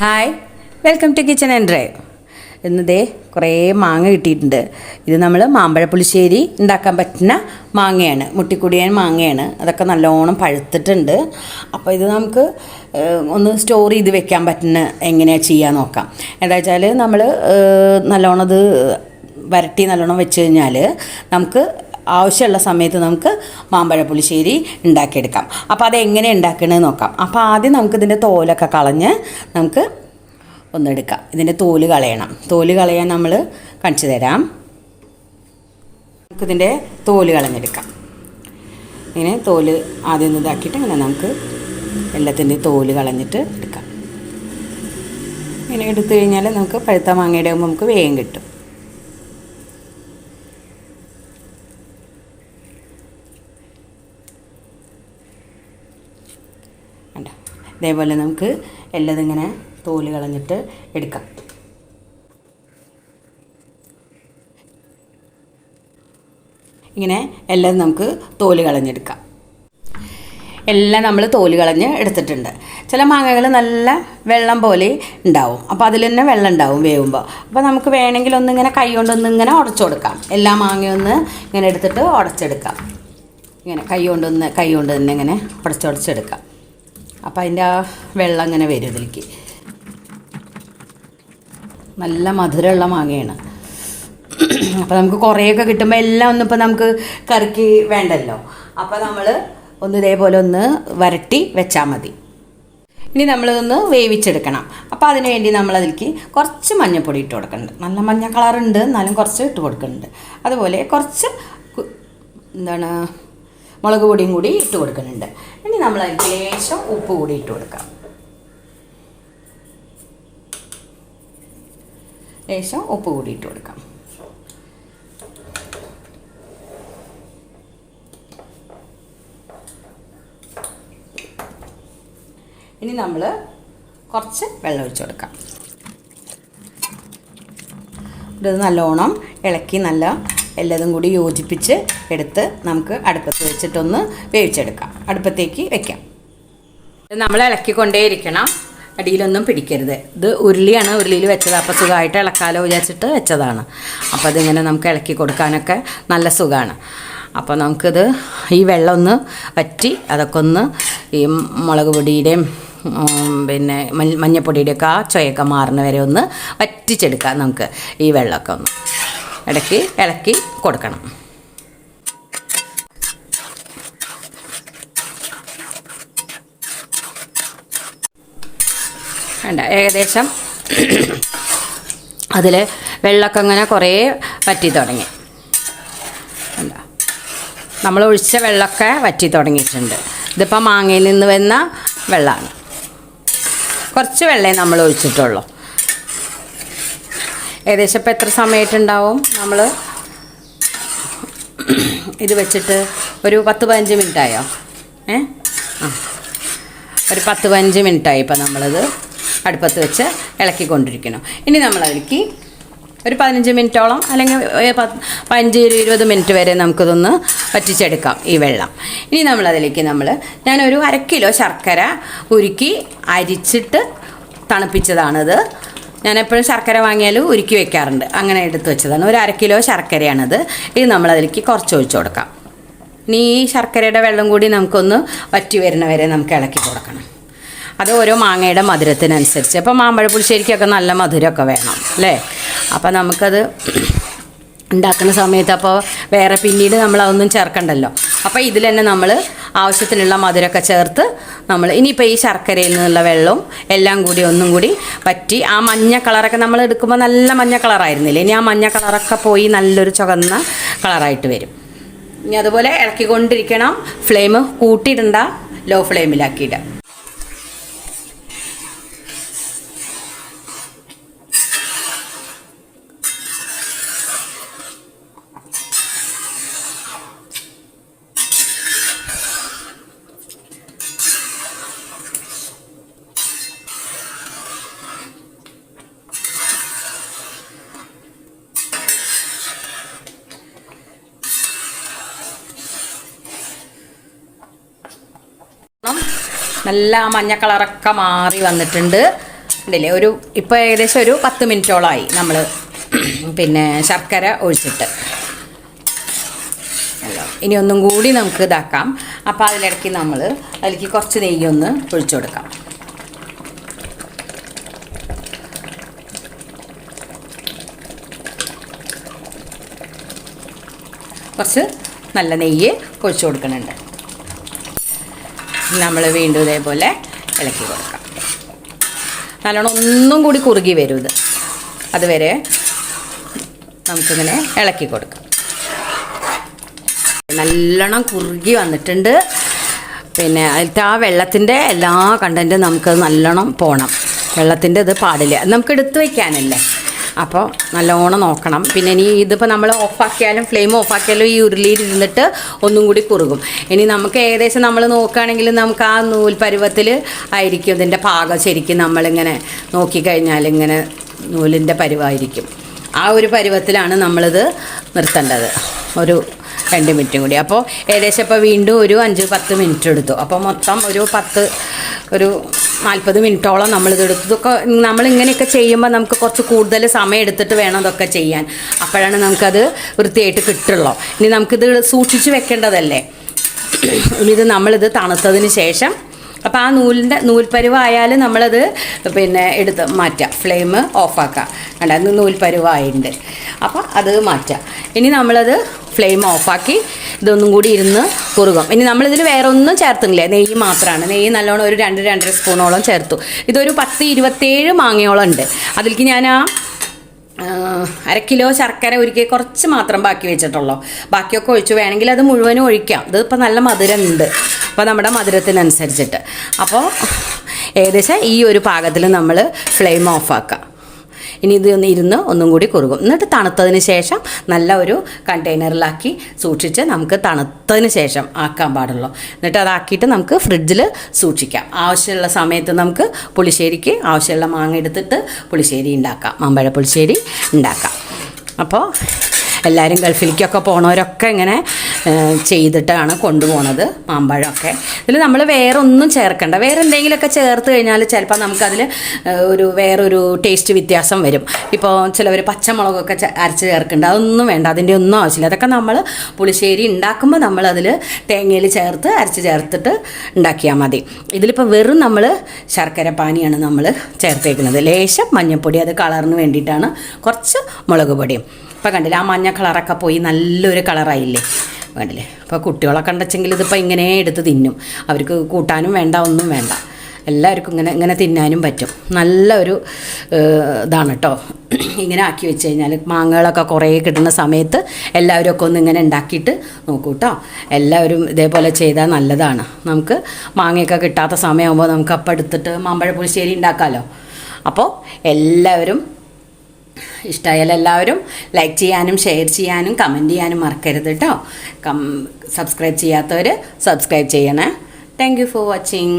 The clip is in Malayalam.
Hi welcome to kitchen and drive ഇന്നതേ കുറേ മാങ്ങ കിട്ടിയിട്ടുണ്ട്. ഇത് നമ്മൾ മാമ്പഴ പുളിശ്ശേരി ഉണ്ടാക്കാൻ പറ്റുന്ന മാങ്ങയാണ്. മുട്ടിക്കുടിയൻ മാങ്ങയാണ്. അതൊക്കെ നല്ലോണം പഴുത്തിട്ടുണ്ട്. അപ്പോൾ ഇത് നമുക്ക് ഒന്ന് സ്റ്റോർ ചെയ്ത് വെക്കാൻ പറ്റുന്ന എങ്ങനെയാണ് ചെയ്യാൻ നോക്കാം. എന്താ വെച്ചാൽ നമ്മൾ നല്ലോണം ഇത് വരട്ടി നല്ലോണം വെച്ച് കഴിഞ്ഞാൽ നമുക്ക് ആവശ്യമുള്ള സമയത്ത് നമുക്ക് മാമ്പഴ പുളിശ്ശേരി ഉണ്ടാക്കിയെടുക്കാം. അപ്പോൾ അതെങ്ങനെ ഉണ്ടാക്കണമെന്ന് നോക്കാം. അപ്പോൾ ആദ്യം നമുക്ക് ഇതിന്റെ തോലൊക്കെ കളഞ്ഞ് നമുക്ക് ഒന്നെടുക്കാം ഇതിന്റെ തോൽ കളയണം. തോൽ കളയാൻ നമ്മൾ കാണിച്ചു തരാം. നമുക്കിതിന്റെ തോൽ കളഞ്ഞെടുക്കാം. ഇങ്ങനെ തോൽ ആദ്യം ഒന്ന് ഇതാക്കിയിട്ട് ഇങ്ങനെ നമുക്ക് എല്ലാത്തിന്റെ തോൽ കളഞ്ഞിട്ട് എടുക്കാം. ഇങ്ങനെ എടുത്തു കഴിഞ്ഞാൽ നമുക്ക് പഴുത്ത മാങ്ങയുടെ ആകുമ്പോൾ നമുക്ക് വേഗം കിട്ടും കണ്ടോ ഇതേപോലെ നമുക്ക് എല്ലാം ഇങ്ങനെ തോൽ കളഞ്ഞിട്ട് എടുക്കാം. ഇങ്ങനെ എല്ലാം നമുക്ക് തോൽ കളഞ്ഞെടുക്കാം. എല്ലാം നമ്മൾ തോൽ കളഞ്ഞ് എടുത്തിട്ടുണ്ട്. ചില മാങ്ങകൾ നല്ല വെള്ളം പോലെ ഉണ്ടാവും. അപ്പോൾ അതിൽ തന്നെ വെള്ളം ഉണ്ടാവും വേവുമ്പോൾ അപ്പോൾ നമുക്ക് വേണമെങ്കിൽ ഒന്നിങ്ങനെ കൈ കൊണ്ടൊന്ന് ഇങ്ങനെ ഉടച്ചു കൊടുക്കാം. എല്ലാ മാങ്ങയൊന്ന് ഇങ്ങനെ എടുത്തിട്ട് ഉടച്ചെടുക്കാം. ഇങ്ങനെ കൈ കൊണ്ടൊന്ന് കൈ കൊണ്ട് തന്നെ ഇങ്ങനെ ഉടച്ചുടച്ചെടുക്കാം അപ്പോൾ അതിന്റെ ആ വെള്ളം അങ്ങനെ വരും ഇതിലേക്ക്. നല്ല മധുരമുള്ള മാങ്ങയാണ്. അപ്പോൾ നമുക്ക് കുറേയൊക്കെ കിട്ടുമ്പോൾ എല്ലാം ഒന്നും ഇപ്പം നമുക്ക് കറിക്ക് വേണ്ടല്ലോ. അപ്പോൾ നമ്മൾ ഒന്ന് ഇതേപോലെ ഒന്ന് വരട്ടി വെച്ചാൽ മതി. ഇനി നമ്മളിതൊന്ന് വേവിച്ചെടുക്കണം. അപ്പോൾ അതിന് വേണ്ടി നമ്മൾ നമ്മളതിലേക്ക് കുറച്ച് മഞ്ഞൾപ്പൊടി ഇട്ട് കൊടുക്കുന്നുണ്ട്. നല്ല മഞ്ഞ കളറുണ്ട് എന്നാലും കുറച്ച് ഇട്ട് കൊടുക്കുന്നുണ്ട്. അതുപോലെ കുറച്ച് എന്താണ് മുളക് പൊടിയും കൂടി ഇട്ട് കൊടുക്കുന്നുണ്ട്. ഇനി നമ്മൾ അതിലേക്ക് ലേശം ഉപ്പ് കൂടി ഇട്ട് കൊടുക്കാം. ലേശം ഉപ്പ് കൂടി ഇട്ട് കൊടുക്കാം. ഇനി നമ്മൾ കുറച്ച് വെള്ളം ഒഴിച്ചു കൊടുക്കാം. ഇത് നല്ലോണം ഇളക്കി നല്ല എല്ലാതും കൂടി യോജിപ്പിച്ച് എടുത്ത് നമുക്ക് അടുപ്പത്ത് വെച്ചിട്ടൊന്ന് വേവിച്ചെടുക്കാം. അടുപ്പത്തേക്ക് വെക്കാം. നമ്മൾ ഇളക്കിക്കൊണ്ടേയിരിക്കണം. അടിയിലൊന്നും പിടിക്കരുത്. ഇത് ഉരുളിയാണ് ഉരുളിയിൽ വെച്ചത്. അപ്പോൾ സുഖമായിട്ട് ഇളക്കാലോ വിചാരിച്ചിട്ട് വെച്ചതാണ്. അപ്പോൾ അതിങ്ങനെ നമുക്ക് ഇളക്കി കൊടുക്കാനൊക്കെ നല്ല സുഖമാണ്. അപ്പോൾ നമുക്കിത് ഈ വെള്ളം ഒന്ന് വറ്റി അതൊക്കെ ഒന്ന് ഈ മുളക് പൊടിയുടെയും പിന്നെ മഞ്ഞ മഞ്ഞപ്പൊടിയുടെയൊക്കെ ആ ചൊയൊക്കെ മാറുന്ന വരെ ഒന്ന് വറ്റിച്ചെടുക്കാം നമുക്ക് ഈ വെള്ളമൊക്കെ ഒന്ന്. ഇടയ്ക്ക് ഇളക്കി കൊടുക്കണം. വേണ്ട ഏകദേശം അതിൽ വെള്ളമൊക്കെ ഇങ്ങനെ കുറേ വറ്റി തുടങ്ങി. വേണ്ട. നമ്മൾ ഒഴിച്ച വെള്ളമൊക്കെ വറ്റി തുടങ്ങിയിട്ടുണ്ട്. ഇതിപ്പോൾ മാങ്ങയിൽ നിന്ന് വന്ന വെള്ളമാണ്. കുറച്ച് വെള്ളമേ നമ്മൾ ഒഴിച്ചിട്ടുള്ളൂ. ഏകദേശം ഇപ്പോൾ എത്ര സമയമായിട്ടുണ്ടാവും നമ്മൾ ഇത് വെച്ചിട്ട് ഒരു പത്ത് പതിനഞ്ച് മിനിറ്റായോ? ഏ? ആ. ഒരു പത്ത് പതിനഞ്ച് മിനിറ്റായി ഇപ്പോൾ നമ്മളിത് അടുപ്പത്ത് വെച്ച് ഇളക്കിക്കൊണ്ടിരിക്കണം ഇനി നമ്മളതിലേക്ക് ഒരു പതിനഞ്ച് മിനിറ്റോളം അല്ലെങ്കിൽ പതിനഞ്ച് ഇരു- ഇരുപത് മിനിറ്റ് വരെ നമുക്കിതൊന്ന് വറ്റിച്ചെടുക്കാം ഈ വെള്ളം. ഇനി നമ്മളതിലേക്ക് നമ്മൾ ഞാനൊരു അര കിലോ ശർക്കര ഉരുക്കി അരിച്ചിട്ട് തണുപ്പിച്ചതാണിത്. ഞാൻ എപ്പോഴും ശർക്കര വാങ്ങിയാലും ഉരുക്കി വെക്കാറുണ്ട്. അങ്ങനെ എടുത്ത് വെച്ചതാണ്. ഒരു അര കിലോ ശർക്കരയാണത്. ഇത് നമ്മളതിലേക്ക് കുറച്ച് ഒഴിച്ചു കൊടുക്കാം. ഇനി ഈ ശർക്കരയുടെ വെള്ളം കൂടി നമുക്കൊന്ന് വറ്റി വരുന്ന വരെ നമുക്ക് ഇളക്കി കൊടുക്കണം. അത് ഓരോ മാങ്ങയുടെ മധുരത്തിനനുസരിച്ച്. അപ്പോൾ മാമ്പഴ പുളിശ്ശേരിക്കൊക്കെ നല്ല മധുരമൊക്കെ വേണം അല്ലേ? അപ്പോൾ നമുക്കത് ഉണ്ടാക്കുന്ന സമയത്ത് അപ്പോൾ വേറെ പിന്നീട് നമ്മൾ അതൊന്നും ചേർക്കണ്ടല്ലോ. അപ്പോൾ ഇതിൽ തന്നെ നമ്മൾ ആവശ്യത്തിനുള്ള മധുരമൊക്കെ ചേർത്ത് നമ്മൾ ഇനിയിപ്പോൾ ഈ ശർക്കരയിൽ നിന്നുള്ള വെള്ളവും എല്ലാം കൂടി ഒന്നും കൂടി പറ്റി. ആ മഞ്ഞ കളറൊക്കെ നമ്മൾ എടുക്കുമ്പോൾ നല്ല മഞ്ഞ കളറായിരുന്നില്ലേ? ഇനി ആ മഞ്ഞ കളറൊക്കെ പോയി നല്ലൊരു ചുവന്ന കളറായിട്ട് വരും. ഇനി അതുപോലെ ഇളക്കിക്കൊണ്ടിരിക്കണം. ഫ്ലെയിം കൂട്ടിയിടണ്ട. ലോ ഫ്ലെയിമിലാക്കിയിടുക. നല്ല മഞ്ഞ കളറൊക്കെ മാറി വന്നിട്ടുണ്ട്. ഉണ്ടല്ലേ ഒരു ഇപ്പോൾ ഏകദേശം ഒരു പത്ത് മിനിറ്റോളമായി നമ്മൾ പിന്നെ ശർക്കര ഒഴിച്ചിട്ട്. ഇനി ഒന്നും കൂടി നമുക്ക് ഇതാക്കാം. അപ്പോൾ അതിലിടയ്ക്ക് നമ്മൾ അതിലേക്ക് കുറച്ച് നെയ്യ് ഒന്ന് ഒഴിച്ചു കൊടുക്കാം. കുറച്ച് നല്ല നെയ്യ് ഒഴിച്ചു കൊടുക്കുന്നുണ്ട്. നമ്മൾ വീണ്ടും ഇതേപോലെ ഇളക്കി കൊടുക്കാം. നല്ലോണം ഒന്നും കൂടി കുറുകി വരും ഇത് അതുവരെ നമുക്കിങ്ങനെ ഇളക്കി കൊടുക്കാം. നല്ലോണം കുറുകി വന്നിട്ടുണ്ട്. പിന്നെ അതിലത്തെ ആ വെള്ളത്തിന്റെ എല്ലാ കണ്ടന്റും നമുക്ക് നല്ലോണം പോകണം വെള്ളത്തിന്റെ ഇത് പാടില്ല. നമുക്ക് എടുത്തു വയ്ക്കാനല്ലേ അപ്പോൾ നല്ലോണം നോക്കണം. പിന്നെ ഇനി ഇതിപ്പോൾ നമ്മൾ ഓഫാക്കിയാലും ഫ്ലെയിം ഓഫാക്കിയാലും ഈ ഉരുളിയിൽ ഇരുന്നിട്ട് ഒന്നും കൂടി കുറുകും. ഇനി നമുക്ക് ഏകദേശം നമ്മൾ നോക്കുകയാണെങ്കിൽ നമുക്ക് ആ നൂൽ പരുവത്തിൽ ആയിരിക്കും ഇതിന്റെ പാകം ശരിക്കും നമ്മളിങ്ങനെ നോക്കിക്കഴിഞ്ഞാൽ ഇങ്ങനെ നൂലിന്റെ പരുവായിരിക്കും. ആ ഒരു പരുവത്തിലാണ് നമ്മളിത് നിർത്തേണ്ടത്. ഒരു രണ്ട് മിനിറ്റും കൂടി. അപ്പോൾ ഏകദേശം ഇപ്പോൾ വീണ്ടും ഒരു അഞ്ച് പത്ത് മിനിറ്റ് എടുത്തു. അപ്പോൾ മൊത്തം ഒരു പത്ത് ഒരു നാൽപ്പത് മിനിറ്റോളം നമ്മളിത് എടുത്തു. ഇതൊക്കെ നമ്മളിങ്ങനെയൊക്കെ ചെയ്യുമ്പോൾ നമുക്ക് കുറച്ച് കൂടുതൽ സമയം എടുത്തിട്ട് വേണം അതൊക്കെ ചെയ്യാൻ. അപ്പോഴാണ് നമുക്കത് വൃത്തിയായിട്ട് കിട്ടുള്ളൂ. ഇനി നമുക്കിത് സൂക്ഷിച്ച് വെക്കേണ്ടതല്ലേ? ഇത് നമ്മളിത് തണുത്തതിന് ശേഷം അപ്പോൾ ആ നൂലിന്റെ നൂൽപ്പരുവായാൽ നമ്മളത് പിന്നെ എടുത്ത് മാറ്റാം. ഫ്ലെയിം ഓഫാക്കാം കണ്ട? അത് നൂൽപ്പരുവായിട്ടുണ്ട് അപ്പോൾ അത് മാറ്റാം. ഇനി നമ്മളത് ഫ്ലെയിം ഓഫാക്കി ഇതൊന്നും കൂടി ഇരുന്ന് കുറുകും ഇനി നമ്മളിതിൽ വേറെ ഒന്നും ചേർത്തുന്നില്ല നെയ്യ് മാത്രമാണ് നെയ്യ് നല്ലോണം ഒരു രണ്ട് രണ്ടര സ്പൂണോളം ചേർത്തു. ഇതൊരു പത്ത് ഇരുപത്തേഴ് മാങ്ങയോളം ഉണ്ട്. അതിലേക്ക് ഞാൻ ആ അര കിലോ ശർക്കര ഒരുക്കി കുറച്ച് മാത്രം ബാക്കി വെച്ചിട്ടുള്ളൂ. ബാക്കിയൊക്കെ ഒഴിച്ചു വേണമെങ്കിൽ അത് മുഴുവനും ഒഴിക്കാം. ഇത് നല്ല മധുരം ഉണ്ട് അപ്പോൾ നമ്മുടെ മധുരത്തിനനുസരിച്ചിട്ട്. അപ്പോൾ ഏകദേശം ഈ ഒരു പാകത്തിൽ നമ്മൾ ഫ്ലെയിം ഓഫ് ഓഫാക്കാം. ഇനി ഇത് ഇരുന്ന് ഒന്നും കൂടി കുറുകും. എന്നിട്ട് തണുത്തതിന് ശേഷം നല്ല ഒരു കണ്ടെയ്നറിലാക്കി സൂക്ഷിച്ച് നമുക്ക് തണുത്തതിന് ശേഷം ആക്കാൻ പാടുള്ളൂ. എന്നിട്ട് അതാക്കിയിട്ട് നമുക്ക് ഫ്രിഡ്ജിൽ സൂക്ഷിക്കാം. ആവശ്യമുള്ള സമയത്ത് നമുക്ക് പുളിശ്ശേരിക്ക് ആവശ്യമുള്ള മാങ്ങ എടുത്തിട്ട് പുളിശ്ശേരി ഉണ്ടാക്കാം. മാമ്പഴ പുളിശ്ശേരി ഉണ്ടാക്കാം. അപ്പോൾ എല്ലാവരും ഗൾഫിലേക്കൊക്കെ പോണവരൊക്കെ ഇങ്ങനെ ചെയ്തിട്ടാണ് കൊണ്ടുപോകുന്നത് മാമ്പഴമൊക്കെ. ഇതിൽ നമ്മൾ വേറെ ഒന്നും ചേർക്കണ്ട. വേറെ എന്തെങ്കിലുമൊക്കെ ചേർത്ത് കഴിഞ്ഞാൽ ചിലപ്പോൾ നമുക്കതിൽ ഒരു വേറൊരു ടേസ്റ്റ് വ്യത്യാസം വരും. ഇപ്പോൾ ചിലവർ പച്ചമുളകൊക്കെ അരച്ച് ചേർക്കേണ്ട. അതൊന്നും വേണ്ട. അതിന്റെ ഒന്നും ആവശ്യമില്ല. അതൊക്കെ നമ്മൾ പുളിശ്ശേരി ഉണ്ടാക്കുമ്പോൾ നമ്മളതിൽ തേങ്ങയിൽ ചേർത്ത് അരച്ച് ചേർത്തിട്ട് ഉണ്ടാക്കിയാൽ മതി. ഇതിലിപ്പോൾ വെറും നമ്മൾ ശർക്കര പാനിയാണ് നമ്മൾ ചേർത്തേക്കുന്നത്. ലേശം മഞ്ഞൾപ്പൊടി അത് കളറിന് വേണ്ടിയിട്ടാണ് കുറച്ച് മുളക് പൊടിയും. ഇപ്പം കണ്ടില്ല ആ മഞ്ഞ കളറൊക്കെ പോയി നല്ലൊരു കളറായില്ലേ? കണ്ടില്ലേ അപ്പോൾ കുട്ടികളൊക്കെ ഉണ്ടെച്ചെങ്കിൽ ഇതിപ്പോൾ ഇങ്ങനെ എടുത്ത് തിന്നും. അവർക്ക് കൂട്ടാനും വേണ്ട ഒന്നും വേണ്ട. എല്ലാവർക്കും ഇങ്ങനെ ഇങ്ങനെ തിന്നാനും പറ്റും. നല്ല ഒരു ഇതാണ് കേട്ടോ ഇങ്ങനെ ആക്കി വെച്ച് കഴിഞ്ഞാൽ മാങ്ങകളൊക്കെ കുറേ കിട്ടുന്ന സമയത്ത് എല്ലാവരും ഒക്കെ ഒന്ന് ഇങ്ങനെ ഉണ്ടാക്കിയിട്ട് നോക്കൂ കേട്ടോ എല്ലാവരും ഇതേപോലെ ചെയ്താൽ നല്ലതാണ്. നമുക്ക് മാങ്ങയൊക്കെ കിട്ടാത്ത സമയമാകുമ്പോൾ നമുക്ക് അപ്പം എടുത്തിട്ട് മാമ്പഴ പുളിശ്ശേരി ഉണ്ടാക്കാമല്ലോ അപ്പോൾ എല്ലാവരും ഇഷ്ടമായാൽ എല്ലാവരും ലൈക്ക് ചെയ്യാനും ഷെയർ ചെയ്യാനും കമന്റ് ചെയ്യാനും മറക്കരുത് കേട്ടോ കം സബ്സ്ക്രൈബ് ചെയ്യാത്തവർ സബ്സ്ക്രൈബ് ചെയ്യണേ. Thank you for watching